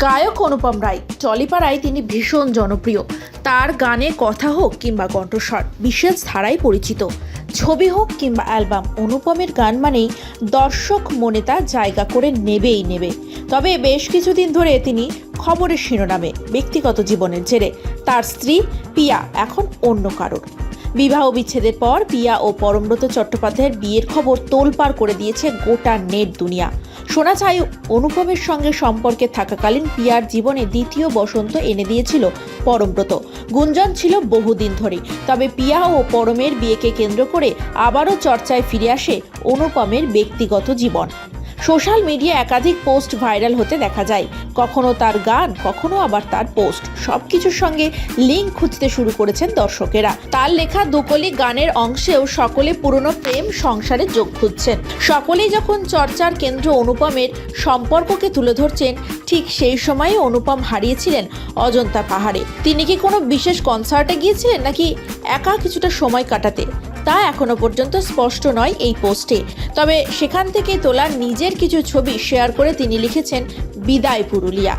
গায়ক অনুপম রায়, টলিপাড়ায় তিনি ভীষণ জনপ্রিয়। তার গানে কথা হোক কিংবা কণ্ঠস্বর, বিশেষ ধারায় পরিচিত। ছবি হোক কিংবা অ্যালবাম, অনুপমের গান মানেই দর্শক মনে তা জায়গা করে নেবেই নেবে। তবে বেশ কিছুদিন ধরে তিনি খবরের শিরোনামে, ব্যক্তিগত জীবনের জেরে। তার স্ত্রী পিয়া এখন অন্য কারোর। বিবাহ বিচ্ছেদের পর পিয়া ও পরমব্রত চট্টোপাধ্যায়ের বিয়ের খবর তোলপাড় করে দিয়েছে গোটা নেট দুনিয়া। শোনা যায় অনুপমের সঙ্গে সম্পর্কে থাকাকালীন পিয়ার জীবনে দ্বিতীয় বসন্ত এনে দিয়েছিল পরমব্রত গুঞ্জন ছিল বহুদিন ধরে তবে পিয়া ও পরমের বিয়েকে কেন্দ্র করে আবারও চর্চায় ফিরে আসে অনুপমের ব্যক্তিগত জীবন। সোশ্যাল মিডিয়া একাধিক পোস্ট ভাইরাল হতে দেখা যায়। কখনো তার গান, কখনো আবার তার পোস্ট। সবকিছুর সঙ্গে লিঙ্ক খুঁজতে শুরু করেছেন দর্শকেরা। তার লেখা দুকলি গানের অংশেও সকলে পুরনো প্রেম সংসারে যোগ খুঁজছেন। সকলেই যখন চর্চার কেন্দ্র অনুপমের সম্পর্ককে তুলে ধরছেন, ঠিক সেই সময়ে অনুপম হারিয়েছিলেন অজন্তা পাহাড়ে। তিনি কি কোনো বিশেষ কনসার্টে গিয়েছিলেন নাকি একা কিছুটা সময় কাটাতে? তা এখনও পর্যন্ত স্পষ্ট নয় এই পোস্টে। তবে সেখান থেকে তোলা নিজের কিছু ছবি শেয়ার করে তিনি লিখেছেন, বিদায় পুরুলিয়া।